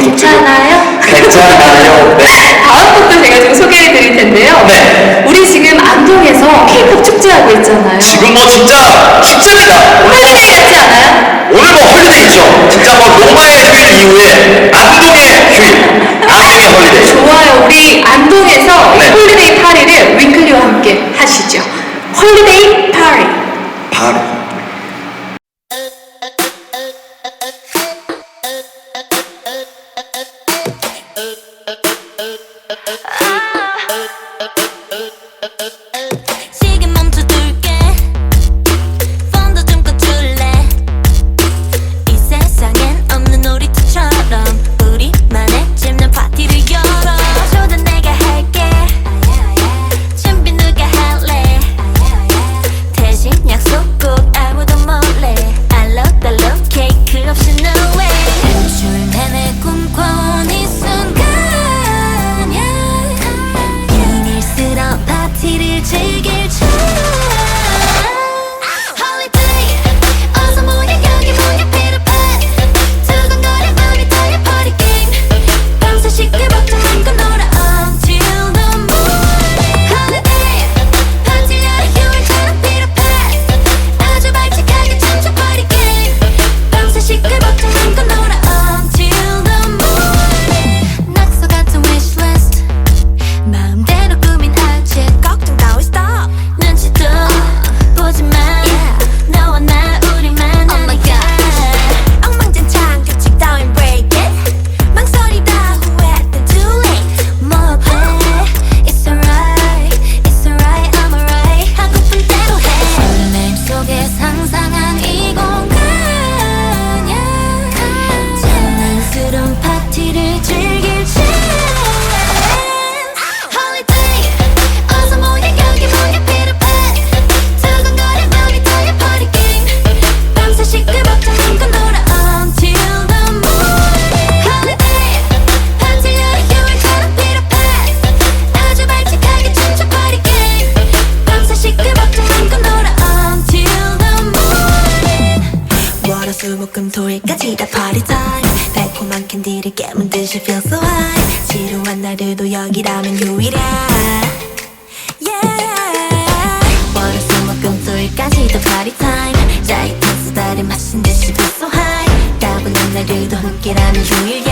괜찮아요? 괜찮아요. 네. 다음 곡도 제가 좀 소개해 드릴 텐데요. 네. 우리 지금 안동에서 K-pop 축제하고 있잖아요. 지금 뭐 진짜 축제입니다. 홀리데이 같지 뭐 않아요? 오늘 뭐 홀리데이죠. 진짜 뭐 로마의 휴일 이후에 안동의 휴일. 안동의 헐리데이. 좋아요. 우리 안동에서 네. 홀리데이 파리를 윙클리와 함께 하시죠. 홀리데이 수목금토일까지 다 party time 달콤한 캔디를 깨문 듯이 feel so high. 지루한 날들도 여기라면 유일해. Yeah. 월화수목금토일까지 다 party time 짜릿한 수다를 마신 듯이 feel so high. 따분한 날들도 함께라면 휴일이야